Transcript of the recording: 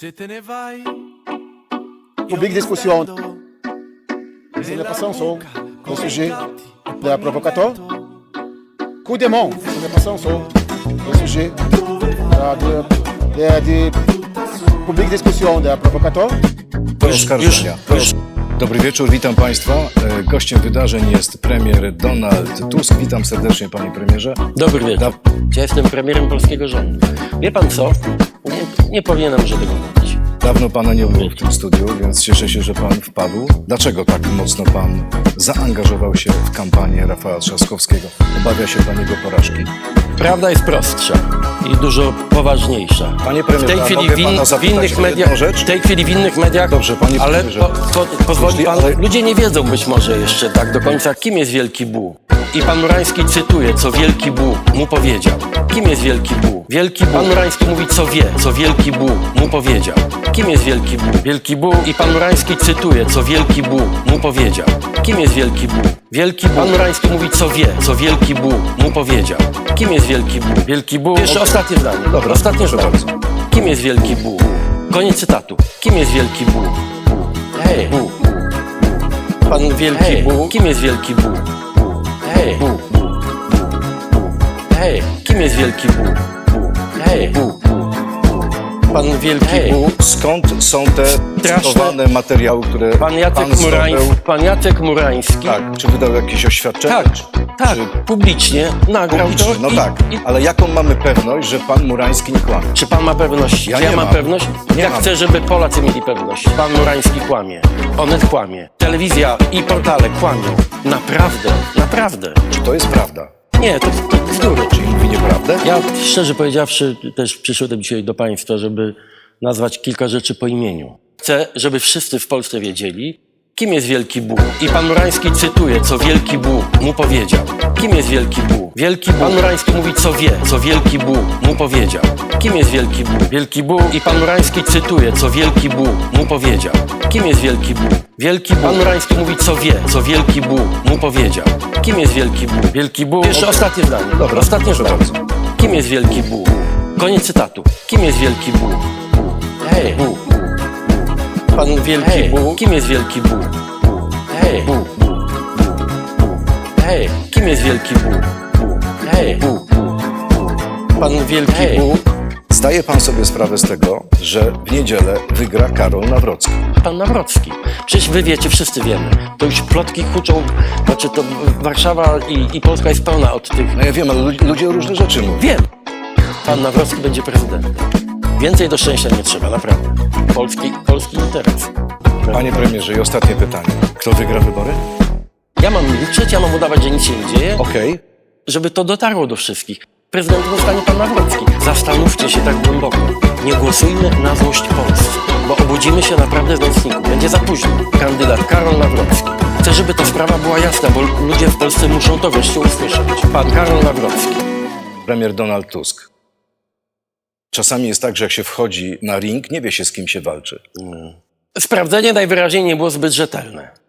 Se te ne vai. Public discussion. C'est la façon sur le sujet de la provocateur. Coup de main, c'est la façon sur le sujet de, de, de, de public discussion de la provocateur. Dobry wieczór, witam Państwa. E, Gościem wydarzeń jest premier Donald Tusk. Witam serdecznie, panie premierze. Dobry wieczór. Ja jestem premierem polskiego rządu. Wie pan co? Nie, nie powinienem że tego mówić. Dawno pana nie było w tym studiu, więc cieszę się, że pan wpadł. Dlaczego tak mocno pan zaangażował się w kampanię Rafała Trzaskowskiego? Obawia się pan jego porażki? Prawda jest prostsza i dużo poważniejsza. Panie W premierze, tej a chwili mogę w, pana w zapytać innych o mediach, rzecz? w tej chwili w innych mediach, Dobrze, panie ale premierze. po, po, pozwoli Jeśli- pan, ale- ludzie nie wiedzą być może jeszcze tak do końca, kim jest Wielki Bu. I pan Murański cytuje, co Wielki Bu mu powiedział. Kim jest Wielki Bu? Wielki Bu. Pan Murański mówi, co wie, co Wielki Bu mu powiedział. Kim jest Wielki Bu? Wielki Bu. I pan Murański cytuje, co Wielki Bu mu powiedział. Kim jest Wielki Bu? Wielki Bu. Pan Murański mówi, co wie, co Wielki Bu mu powiedział. Kim jest Wielki Bu? Wielki Bu. Jeszcze ostatnie zdanie. Dobra, ostatnie zdanie. Kim jest Wielki Bu? Koniec cytatu. Kim jest Wielki? Bu. Hej. Bu. Pan Wielki Hej. Bu. Kim jest Wielki Bu? Hej. Bu. Bu. Bu. Bu. Hej, Kim jest Wielki Bu? Bu. hej. Pan Wielki Hej. Bu. Skąd są te Straszne. cytowane materiały, które Pan Jacek pan Murański. zdobył? Pan Jacek Murański. Tak, czy wydał jakieś oświadczenie? Tak, tak, Czy publicznie nagrał publicznie? to. No i, tak, I, ale jaką mamy pewność, że pan Murański nie kłamie? czy pan ma pewność? Ja Czy nie mam mam. pewność? Nie ja mam. chcę, żeby Polacy mieli pewność. Pan Murański kłamie. Onet kłamie. Telewizja i portale kłamią. Naprawdę, naprawdę. Czy to jest prawda? Nie, to, to bzdury. Ja szczerze powiedziawszy też przyszedłem dzisiaj do Państwa, żeby nazwać kilka rzeczy po imieniu. Chcę, żeby wszyscy w Polsce wiedzieli, kim jest Wielki Bu. I pan Murański cytuje, co Wielki Bu mu powiedział. Kim jest Wielki Bu? Wielki Bu. Pan Murański mówi, co wie, co Wielki Bu mu powiedział. Kim jest Wielki Bu? Wielki Bu. I pan Murański cytuje, co Wielki Bu mu powiedział. Kim jest Wielki Bu? Wielki Bu. Pan Murański mówi, co wie, co Wielki Bu mu powiedział. Kim jest Wielki Bu? Wielki Bu. Jeszcze ostatnie zdanie. Dobra, ostatnie zdanie. Kim jest Wielki Bu? Koniec cytatu. Kim jest Wielki Bu? Bu. hej. Bu. Pan Wielki Hej. Bu. Kim jest Wielki Bu? Bu. hej. Bu. hej, Kim jest Wielki Bu? Bu. hej. Bu. Pan Wielki. Bu. Zdaje pan sobie sprawę z tego, że w niedzielę wygra Karol Nawrocki. Pan Nawrocki. Przecież wy wiecie, wszyscy wiemy. To już plotki huczą, znaczy to Warszawa i, i Polska jest pełna od tych No ja wiem, ale lu- ludzie różne rzeczy mówią. Wiem. Pan Nawrocki będzie prezydentem. Więcej do szczęścia nie trzeba, naprawdę. Polski, polski interes. Panie premierze, i ostatnie pytanie. Kto wygra wybory? Ja mam milczeć, ja mam udawać, że nic się nie dzieje, Okej. żeby to dotarło do wszystkich. Prezydentem zostanie pan Nawrocki. Zastanówcie się tak głęboko. Nie głosujmy na złość Polsce, bo obudzimy się naprawdę z nocniku. Będzie za późno. Kandydat Karol Nawrocki. Chcę, żeby ta sprawa była jasna, bo ludzie w Polsce muszą to wreszcie usłyszeć. Pan Karol Nawrocki. Premier Donald Tusk. Czasami jest tak, że jak się wchodzi na ring, nie wie się z kim się walczy. Sprawdzenie najwyraźniej nie było zbyt rzetelne.